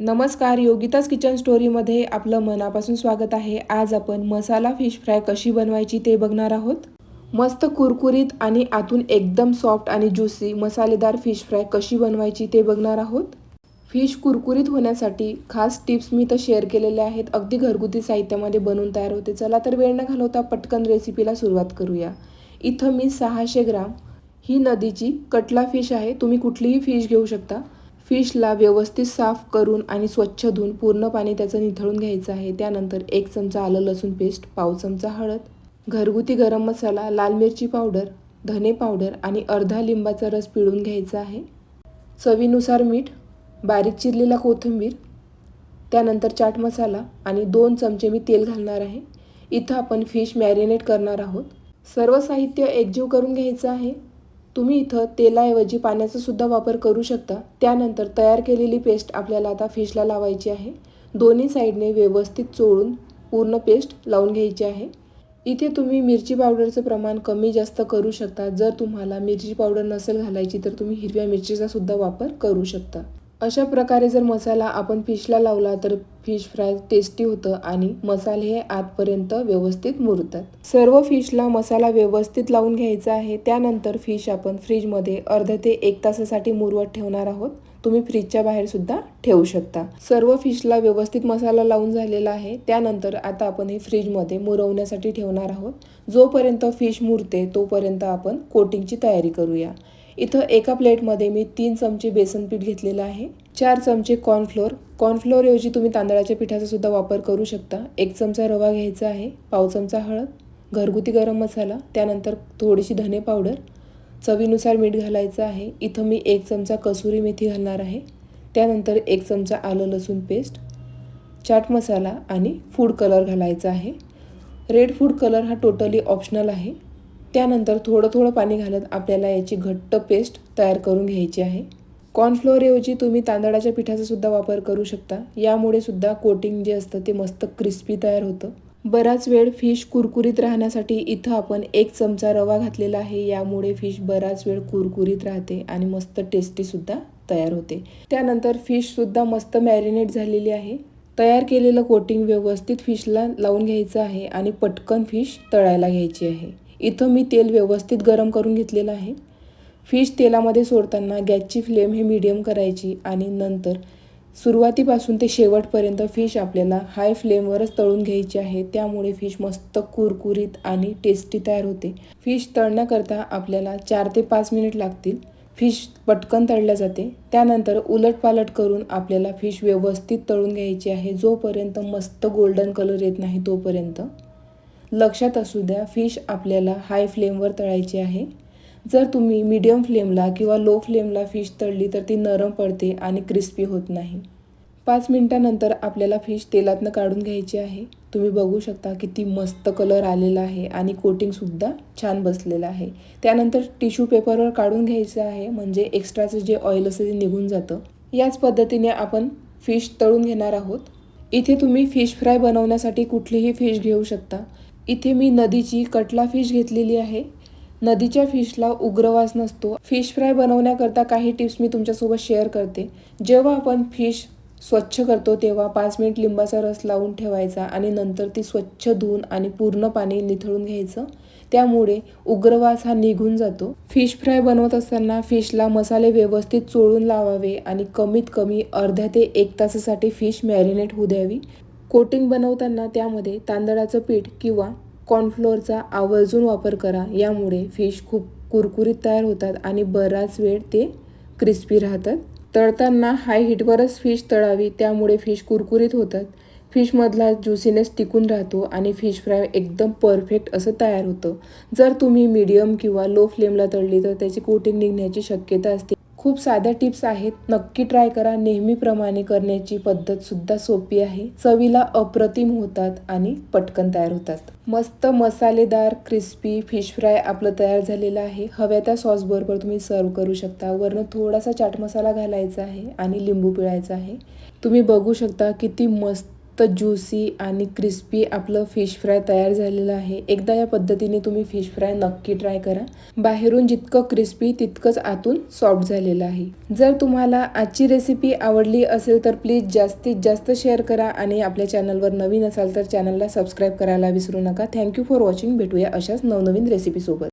नमस्कार योगिताज किचन स्टोरीमध्ये आपलं मनापासून स्वागत आहे. आज आपण मसाला फिश फ्राय कशी बनवायची ते बघणार आहोत. मस्त कुरकुरीत आणि आतून एकदम सॉफ्ट आणि ज्युसी मसालेदार फिश फ्राय कशी बनवायची ते बघणार आहोत. फिश कुरकुरीत होण्यासाठी खास टिप्स मी तर शेअर केलेल्या आहेत. अगदी घरगुती साहित्यामध्ये बनवून तयार होते. चला तर वेळ न घालवता पटकन रेसिपीला सुरुवात करूया. इथं मी सहाशे ग्राम ही नदीची कटला फिश आहे. तुम्ही कुठलीही फिश घेऊ शकता. फिशला व्यवस्थित साफ करून आणि स्वच्छ धुवून पूर्ण पाणी त्याचं निथळून घ्यायचं आहे. त्यानंतर एक चमचा आलं लसूण पेस्ट पाव चमचा हळद घरगुती गरम मसाला लाल मिरची पावडर धने पावडर आणि अर्धा लिंबाचा रस पिळून घ्यायचा आहे. चवीनुसार मीठ बारीक चिरलेला कोथिंबीर त्यानंतर चाट मसाला आणि दोन चमचे मी तेल घालणार आहे. इथं आपण फिश मॅरिनेट करणार आहोत. सर्व साहित्य एकजीव करून घ्यायचं आहे. तुम्ही इथं तेलाऐवजी पाण्याचा सुद्धा वापर करू शकता. त्यानंतर तयार केलेली पेस्ट आपल्याला आता फिशला लावायची आहे. दोन्ही साईडने व्यवस्थित चोळून पूर्ण पेस्ट लावून घ्यायची आहे. इथे तुम्ही मिरची पावडरचं प्रमाण कमी जास्त करू शकता. जर तुम्हाला मिरची पावडर नसेल घालायची तर तुम्ही हिरव्या मिरचीचा सुद्धा वापर करू शकता. अशा प्रकारे जर मसाला आपण फिशला लावला तर फिश फ्राय टेस्टी होतं आणि मसाले हे आतपर्यंत व्यवस्थित मुरतात. सर्व फिशला मसाला व्यवस्थित लावून घ्यायचा आहे. त्यानंतर फिश आपण फ्रीजमध्ये अर्ध्या ते एक तासासाठी मुरवत ठेवणार आहोत. तुम्ही फ्रीजच्या बाहेर सुद्धा ठेवू शकता. सर्व फिशला व्यवस्थित मसाला लावून झालेला आहे. त्यानंतर आता आपण हे फ्रीजमध्ये मुरवण्यासाठी ठेवणार आहोत. जोपर्यंत फिश मुरते तोपर्यंत आपण कोटिंगची तयारी करूया. इथं एका प्लेटमध्ये मी तीन चमचे बेसन पीठ घेतलेलं आहे. चार चमचे कॉर्नफ्लोअर कॉर्नफ्लोअरऐवजी तुम्ही तांदळाच्या पिठाचा सुद्धा वापर करू शकता. एक चमचा रवा घ्यायचा आहे पाव चमचा हळद घरगुती गरम मसाला त्यानंतर थोडीशी धने पावडर चवीनुसार मीठ घालायचं आहे. इथं मी एक चमचा कसुरी मेथी घालणार आहे. त्यानंतर एक चमचा आलं लसूण पेस्ट चाट मसाला आणि फूड कलर घालायचा आहे. रेड फूड कलर हा टोटली ऑप्शनल आहे. त्यानंतर थोडं थोडं पाणी घालत आपल्याला याची घट्ट पेस्ट तयार करून घ्यायची आहे. कॉर्नफ्लोअरऐवजी तुम्ही तांदळाच्या पिठाचा सुद्धा वापर करू शकता. यामुळे सुद्धा कोटिंग जे असतं ते मस्त क्रिस्पी तयार होतं. बराच वेळ फिश कुरकुरीत राहण्यासाठी इथं आपण एक चमचा रवा घातलेला आहे. यामुळे फिश बराच वेळ कुरकुरीत राहते आणि मस्त टेस्टीसुद्धा तयार होते. त्यानंतर फिशसुद्धा मस्त मॅरिनेट झालेली आहे. तयार केलेलं कोटिंग व्यवस्थित फिशला लावून घ्यायचं आहे आणि पटकन फिश तळायला घ्यायची आहे. इथं मी तेल व्यवस्थित गरम करून घेतलेलं आहे. फिश तेलामध्ये सोडताना गॅसची फ्लेम हे मीडियम करायची आणि नंतर सुरुवातीपासून ते शेवटपर्यंत फिश आपल्याला हाय फ्लेमवरच तळून घ्यायची आहे. त्यामुळे फिश मस्त कुरकुरीत आणि टेस्टी तयार होते. फिश तळण्याकरता आपल्याला चार ते पाच मिनिट लागतील. फिश पटकन तळल्या जाते. त्यानंतर उलटपालट करून आपल्याला फिश व्यवस्थित तळून घ्यायची आहे. जोपर्यंत मस्त गोल्डन कलर येत नाही तोपर्यंत. लक्षात असू द्या फिश आपल्याला हाय फ्लेमवर तळायची आहे. जर तुम्ही मीडियम फ्लेमला किंवा लो फ्लेमला फिश तळली तर ती नरम पडते आणि क्रिस्पी होत नाही. पाच मिनटानंतर आपल्याला फिश तेलातनं काढून घ्यायची आहे. तुम्ही बघू शकता किती मस्त कलर आलेला आहे आणि कोटिंगसुद्धा छान बसलेलं आहे. त्यानंतर टिश्यू पेपरवर काढून घ्यायचं आहे म्हणजे एक्स्ट्राचं जे ऑइल असतं ते निघून जातं. याच पद्धतीने आपण फिश तळून घेणार आहोत. इथे तुम्ही फिश फ्राय बनवण्यासाठी कुठलीही फिश घेऊ शकता. इथे मी नदीची कटला फिश घेतलेली आहे. नदीच्या फिशला उग्रवास नसतो. फिश फ्राय बनवण्याकरता काही टिप्स मी तुमच्यासोबत शेअर करते. जेव्हा आपण फिश स्वच्छ करतो तेव्हा पाच मिनिट लिंबाचा रस लावून ठेवायचा आणि नंतर ती स्वच्छ धुवून आणि पूर्ण पाणी निथळून घ्यायचं. त्यामुळे उग्रवास हा निघून जातो. फिश फ्राय बनवत असताना फिशला मसाले व्यवस्थित चोळून लावावे आणि कमीत कमी अर्ध्या ते एक तासासाठी फिश मॅरिनेट होऊ द्यावी. कोटिंग बनवताना त्यामध्ये तांदळाचं पीठ किंवा कॉर्नफ्लोअरचा आवर्जून वापर करा. यामुळे फिश खूप कुरकुरीत तयार होतात आणि बराच वेळ ते क्रिस्पी राहतात. तळताना हाय हीटवरच फिश तळावी त्यामुळे फिश कुरकुरीत होतात. फिशमधला ज्युसीनेस टिकून राहतो आणि फिश फ्राय एकदम परफेक्ट असं तयार होतं. जर तुम्ही मीडियम किंवा लो फ्लेमला तळली तर त्याची कोटिंग निघण्याची शक्यता असते. खूप साध्या टिप्स आहेत. नक्की ट्राय करा. नेहमीप्रमाणे करण्याची पद्धत सुद्धा सोपी आहे. चवीला अप्रतिम होतात आणि पटकन तयार होतात. मस्त मसालेदार क्रिस्पी फिश फ्राय आपलं तयार झालेलं आहे. हव्या त्या सॉसबरोबर तुम्ही सर्व करू शकता. वरनं थोडासा चाट मसाला घालायचा आहे आणि लिंबू पिळायचा आहे. तुम्ही बघू शकता किती मस्त मस्त ज्युसी आणि क्रिस्पी आपलं फिश फ्राय तयार झालेलं आहे. एकदा या पद्धतीने तुम्ही फिश फ्राय नक्की ट्राय करा. बाहेरून जितकं क्रिस्पी तितकंच आतून सॉफ्ट झालेलं आहे. जर तुम्हाला आजची रेसिपी आवडली असेल तर प्लीज जास्तीत जास्त शेअर करा आणि आपल्या चॅनलवर नवीन असाल तर चॅनलला सबस्क्राईब करायला विसरू नका. Thank you for watching. भेटूया अशाच नवनवीन रेसिपीसोबत.